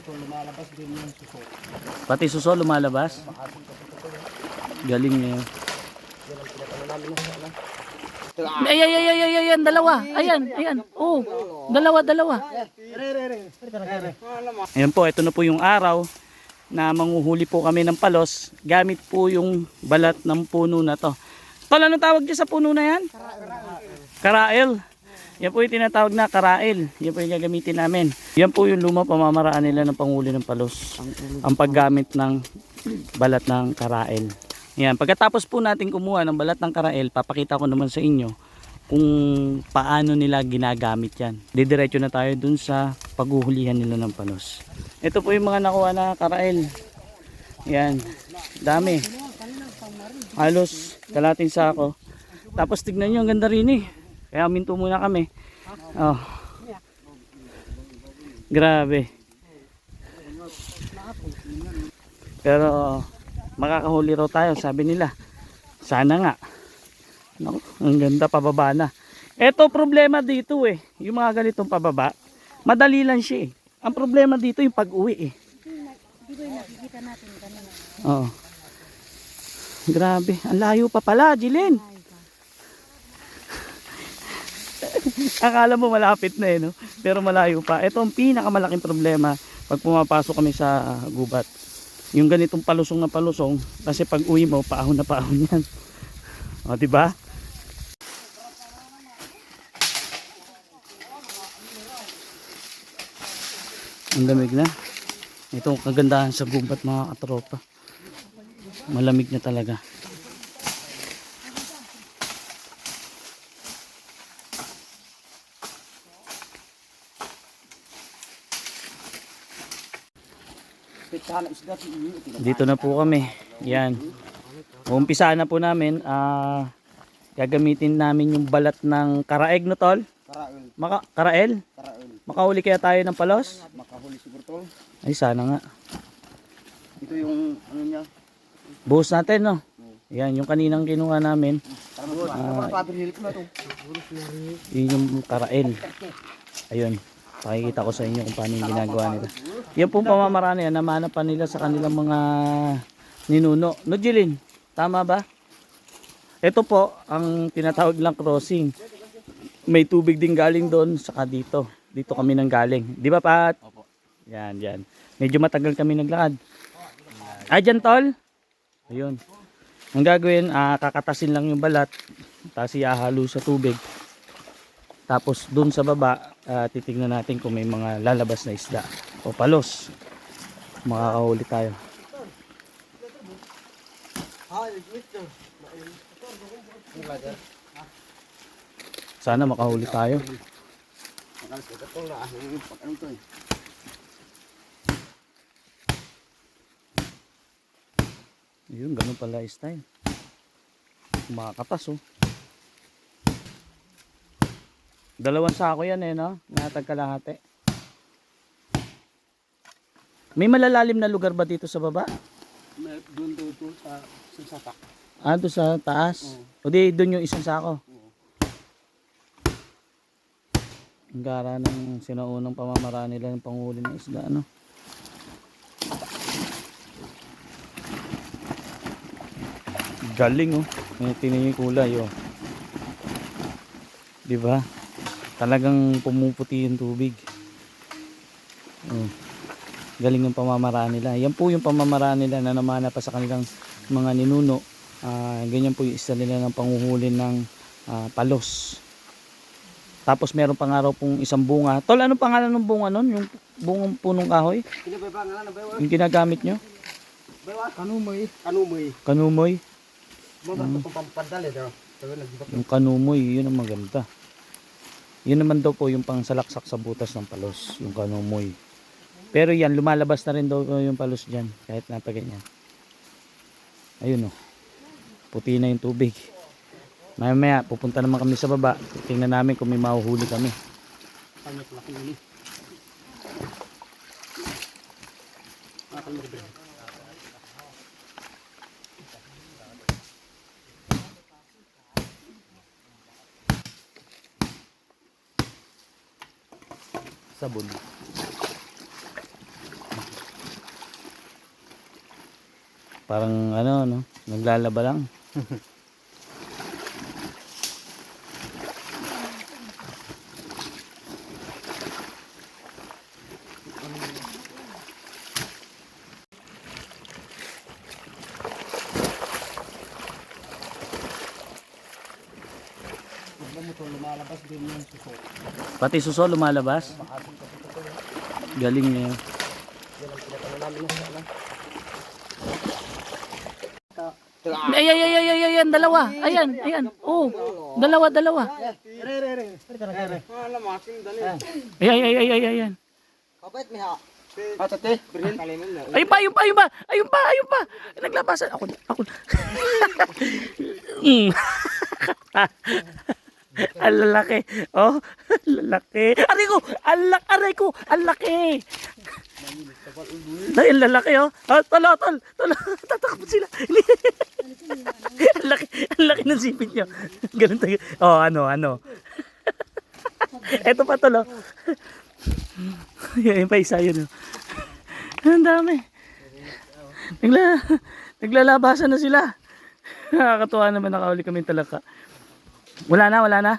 ito, lumalabas din yung suso. Pati suso lumalabas. Galing niya. Ay, ay, ay, ay, ay, ay, ayan, dalawa. Ayan, ayan. Oh, dalawa, dalawa. Ayan po, ito na po yung araw na manguhuli po kami ng palos gamit po yung balat ng puno na to. Tol, anong tawag niya sa puno na yan? Karael. Yan po yung tinatawag na karael. Yan po yung gagamitin namin. Yan po yung lumang pamamaraan nila ng panghuli ng palos. Ang paggamit ng balat ng karael. Yan. Pagkatapos po natin kumuha ng balat ng karael, papakita ko naman sa inyo kung paano nila ginagamit yan. Didiretso na tayo dun sa paghuhulihan nila ng palos. Ito po yung mga nakuha na karael. Yan. Dami. Halos kalating sako. Tapos tignan nyo, ang ganda rin eh. Kaya minto muna kami. Oh. Grabe. Pero makakahuli raw tayo, sabi nila. Sana nga. Naku, ang ganda pababa na. Ito problema dito eh. Yung mga ganitong pababa, madali lang siya eh. Ang problema dito yung pag-uwi eh. Oo. Grabe, ang layo pa pala, Jilin. Akala mo malapit na eh, no? Pero malayo pa. Ito ang pinakamalaking problema pag pumapasok kami sa gubat. Yung ganitong palusong na palusong, kasi pag uwi mo, paahon na paahon yan. O, ba? Ang lamig na. Ito ang kagandahan sa gubat mga katropa. Malamig na talaga. Dito na po kami. Yan. Umpisa na po namin. ah gagamitin namin yung balat ng karaeg no tol. Karaul. Maka karael. Karaul. Makahuli kaya tayo ng palos? Makahuli siguro tol. Ay sana nga. Ito yung ano niya. Buhos natin no. Yan yung kaninang kinuha namin. Uh. Yun yung karael. Ayun. Pakikita ko sa inyo kung paano yung ginagawa nila. Yan pong pamamaraan yan. Namana pa nila sa kanilang mga ninuno. No, Jilin? Tama ba? Ito po, ang tinatawag lang crossing. May tubig din galing doon, saka dito. Dito kami nang galing. Di ba, Pat? Opo. Yan, yan. Medyo matagal kami naglakad. Ay, dyan, tol? Ayun. Ang gagawin, ah, kakatasin lang yung balat, tapos ihahalo sa tubig. Tapos dun sa baba, ah, titignan natin kung may mga lalabas na isda o palos. Makakahuli tayo. Sana makahuli tayo. Yun, ganun pala yung style. Kumakatas oh. Dalawang sako yan eh, no? Natag kalahati. May malalalim na lugar ba dito sa baba? May doon doon doon sa sa satak. Ah, doon sa taas? O di, doon yung isang sako? Ang gara ng sinaunang pamamaraan nila ng panghuli ng isda, ano? Galing, oh. May tingnan yung kulay, oh. Di ba? Talagang pumuputi yung tubig. Oh. Galing ng pamamaraan nila. Yan po yung pamamaraan nila na namana pa sa kanilang mga ninuno. Ah, ganyan po yung isa nila ng panguhuli ng ah, palos. Tapos meron pa nga raw pong isang bunga. Tol, ano pangalan ng bunga nun? Yung bungang punong kahoy? Yung ginagamit nyo? Kanumoy. Kanumoy. Kanumoy? Nagbak. Yung kanumoy, yun ang maganda. Yun naman daw po yung pang salaksak sa butas ng palos, yung kanumoy. Pero yan, lumalabas na rin daw yung palos dyan, kahit napaganyan. Ayun o. Puti na yung tubig. Maya maya, pupunta naman kami sa baba. Tingnan namin kung may mahuhuli kami. Kanya laki ini. Akan mo sabon. Parang ano no? Naglalaba lang. ito lumalabas din yung suso. Pati suso lumalabas. Galing niya. Yan ang pinatalo namin na sa ano. Ay, ay, ay, ay, ay, ayan, dalawa. Ayan, ayan. Oh, dalawa, dalawa. Re, re, re. Alam. Ay, ay, ay, ay, ay, ayan. Kapit, miha. Ah, tate. Birhin. Ayun pa, ayun pa, ayun pa, ayun pa, ayun pa. Naglabasan. Ako, ako. Mm. Ang lalaki. Oh, lalaki. Aray ko, ang lak, aray ko, ang laki. Ang lalaki oh. Ah, tala, tal, tala, tatakbo sila. ang laki, ang laki ng sipit niyo. Ganun tayo. Oh, ano, ano. Eto pa tolo. Yan pa isa yun. oh. Ang dami. Nagla, naglalabasan na sila. Nakakatuwa naman nakahuli kami talaka. Wala na, wala na.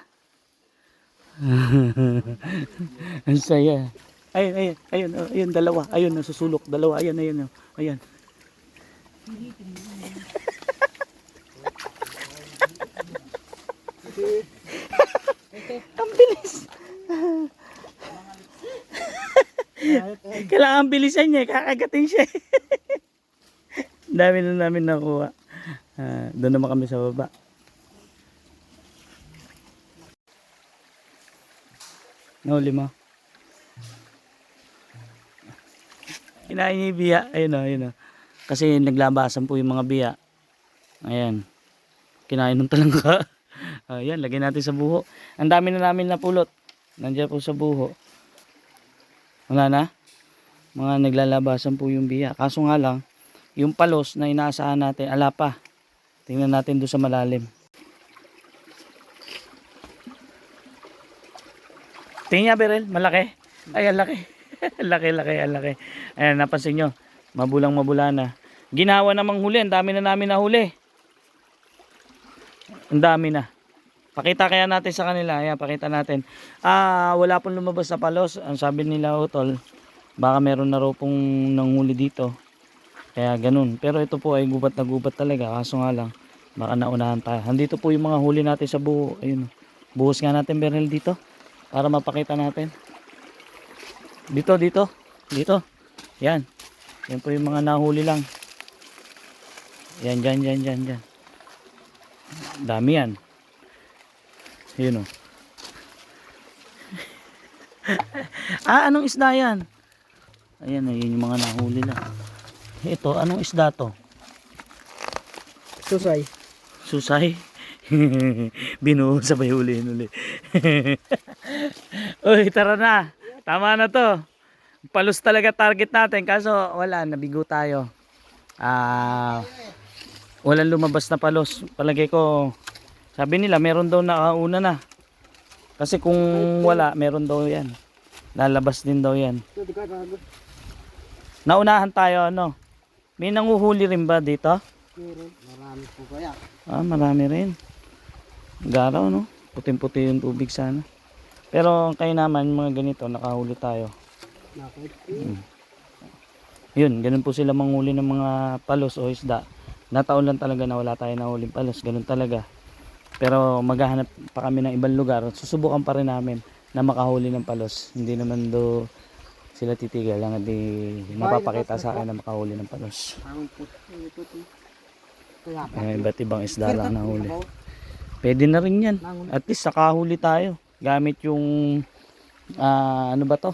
Ang saya. Ayun, ayun, ayun, oh, ayun, dalawa. Ayun, nasusulok. Dalawa, ayun, ayun, oh, ayun. Ang bilis. Kailangan bilisan niya, kakagatin siya. Ang dami na namin nakuha. Ah, doon naman kami sa baba. Nahuli mo. Kinain yung biya. Ayun o, ayun o. Kasi naglabasan po yung mga biya. Ayan. Kinain ng talangka. Ayan, lagyan natin sa buho. Ang dami na namin napulot. Nandiyan po sa buho. Wala na? Mga naglalabasan po yung biya. Kaso nga lang, yung palos na inaasahan natin, ala pa. Tingnan natin doon sa malalim. Tingnan niya, Berel. Malaki. Ay, ang laki. laki, laki, ang laki. Ayan, napansin nyo. Mabulang mabula na. Ginawa namang huli. Ang dami na namin nahuli. Ang dami na. Pakita kaya natin sa kanila. Ayan, pakita natin. Ah, wala pong lumabas sa palos. Ang sabi nila, Utol, baka meron na raw pong nanghuli dito. Kaya ganun. Pero ito po ay gubat na gubat talaga. Kaso nga lang, baka naunahan tayo. Andito po yung mga huli natin sa buho. Ayun. Buhos nga natin Bernal dito. Para mapakita natin. Dito, dito. Dito. Yan. Yan po yung mga nahuli lang. Yan, dyan, dyan, dyan, dyan. Dami yan. Yun o. ah, anong isda yan? Ayan, ayun yung mga nahuli lang. Ito, anong isda to? Susay. Susay. Binuo sabay hulihin uli. Uy, tara na. Tama na to. Palos talaga target natin. Kaso wala, nabigo tayo. Ah, walang lumabas na palos. Palagay ko, sabi nila meron daw nakauna na. Kasi kung wala, meron daw yan. Lalabas din daw yan. Naunahan tayo, ano? May nanguhuli rin ba dito? Meron. Marami po kaya. Ah, marami rin. Garaw, no? Puting-puti yung tubig sana. Pero kayo naman, mga ganito, nakahuli tayo. Nakit. Yun, ganun po sila manghuli ng mga palos o isda. Nataon lang talaga na wala tayo nahuling palos. Ganun talaga. Pero maghahanap pa kami ng ibang lugar. Susubukan pa rin namin na makahuli ng palos. Hindi naman do sila titigil lang di mapapakita sa akin na makahuli ng palos. Ang. Ay, iba't ibang isda lang nahuli. Pwede na rin yan. At least nakahuli tayo. Gamit yung ah, ano ba to?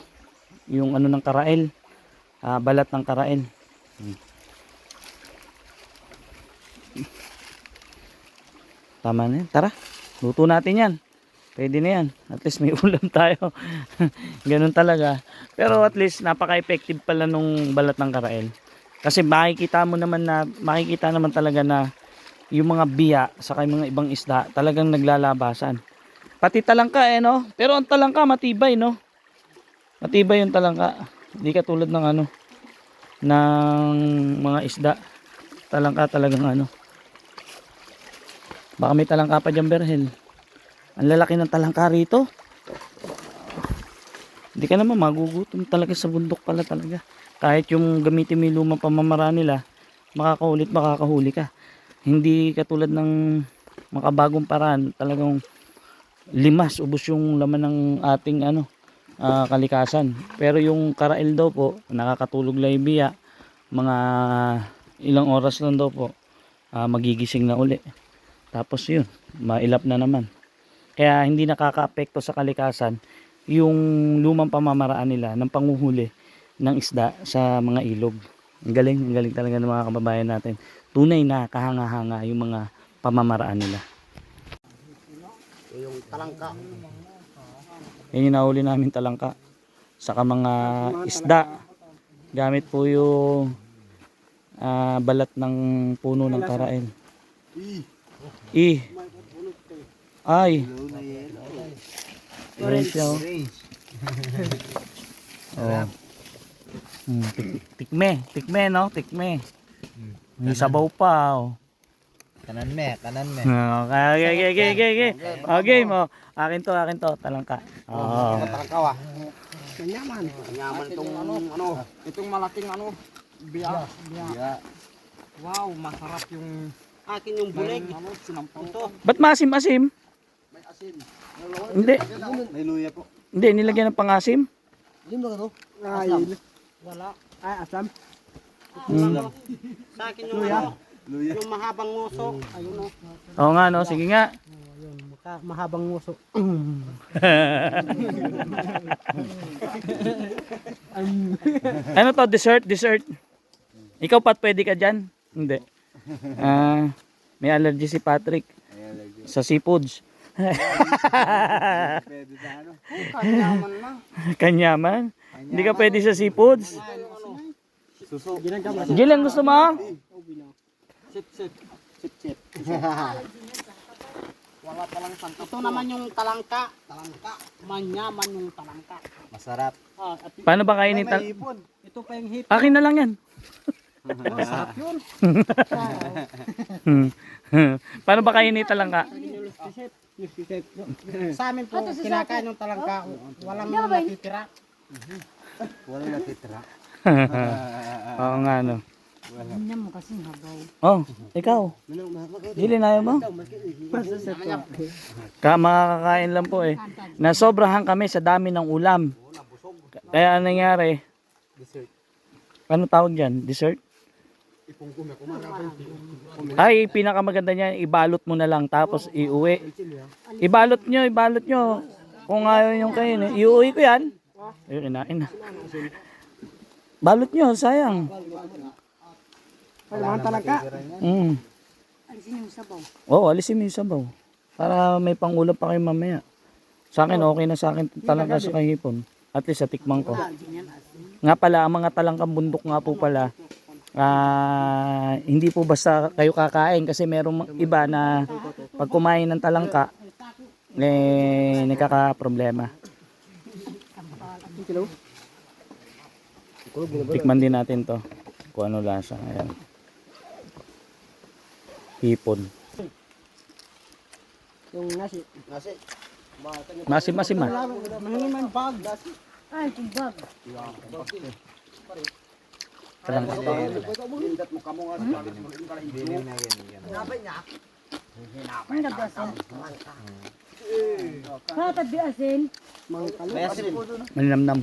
Yung ano ng karael. Ah, balat ng karael. Tama na yan. Tara. Luto natin yan. Pwede na yan. At least may ulam tayo. Ganun talaga. Pero at least napaka-effective pala nung balat ng karael. Kasi makikita mo naman na makikita naman talaga na yung mga biya saka yung mga ibang isda talagang naglalabasan. Pati talangka eh no. Pero ang talangka matibay no. Matibay yung talangka. Hindi katulad ng ano ng mga isda. Talangka talagang ano. Baka may talangka pa dyan, Berhel. Ang lalaki ng talangka rito. Hindi ka naman magugutom talaga sa bundok pala talaga. Kahit yung gamitin mo yung lumang pamamaraan nila, makakaulit, makakahuli ka. Hindi katulad ng makabagong paraan, talagang limas, ubos yung laman ng ating ano, ah, kalikasan. Pero yung karail daw po, nakakatulog lang yung biya, mga ilang oras lang daw po, ah, magigising na uli. Tapos yun, mailap na naman. Kaya hindi nakakaapekto sa kalikasan yung lumang pamamaraan nila ng panguhuli ng isda sa mga ilog. Ang galing, ang galing talaga ng mga kababayan natin. Tunay na kahanga-hanga yung mga pamamaraan nila. Yung talangka. Yan yung nahuli namin talangka. Saka mga isda. Gamit po yung ah, balat ng puno ng karael. I. Ay. Ayan siya oh. Oh. Hmm, tik- tikme, tikme no, tikme. May sabaw pa oh. Kanan me, kanan me. Okay, okay, okay, okay, okay. Okay mo. Akin to, akin to, talangka. Oo. Talangka wa. Manyaman. Manyaman itong ano, ano, itong malaking ano, biya. Biya. Wow, masarap yung akin yung bulig. Ano, sinampang. Ito. Ba't maasim-asim? May asin. Hindi. May luya po. Hindi, nilagyan ng pangasim. Hindi ba ito? Ay, wala. Ay, asam. Hmm. Sa akin yung ano, yung mahabang nguso. Ayun o. Oo nga, no? Sige nga. Ayun, maka, mahabang nguso. ano to? Dessert? Dessert? Ikaw, Pat, pwede ka dyan? Hindi. Ah, may allergy si Patrick sa seafoods. Ano. Kanyaman na. Kanyaman? Hindi ka pwede sa seafoods? Suso. Gilang gusto mo? Sip, sip. Chip chip. Wala palang santa. Ito naman yung talangka. Talangka. Manyaman yung talangka. Masarap. Ah, at Paano ba kainin tal... ito pa yung hit. Akin na lang yan. Masarap yun. Paano ba kainin talangka? Sa amin po, kinakain yung talangka. Walang natitira. Wala natitira. Oo nga, no. Oh, ikaw. Dili na mo? Ka makakakain lang po eh. Nasobrahan kami sa dami ng ulam. Kaya anong nangyari? Dessert. Ano tawag diyan? Dessert? Ay, pinakamaganda niyan, ibalot mo na lang tapos iuwi. Ibalot nyo, ibalot nyo. Kung ayaw yung eh, iuwi ko yan. Ayun, inain na. Balot nyo, sayang. Ay, mga talangka. Mm. Alisin yung sabaw. Oo, alisin mo yung sabaw. Para may pangulam pa kayo mamaya. Sa akin, okay na sa akin talangka sa kahipon. At least sa tikman ko. Nga pala, ang mga talangkang bundok nga po pala, ah, hindi po basta kayo kakain kasi merong iba na pag kumain ng talangka, eh, nagkaka-problema. Tikman din natin to. Kung ano lasa. Ayan. Hipon. Yung nasi. Nasi. Masim-masim ah. Mahingin man bag. Talangka. Lindat mo kamo nga sa Biling na ganyan. Hatag di asin. May asin. Malinamnam.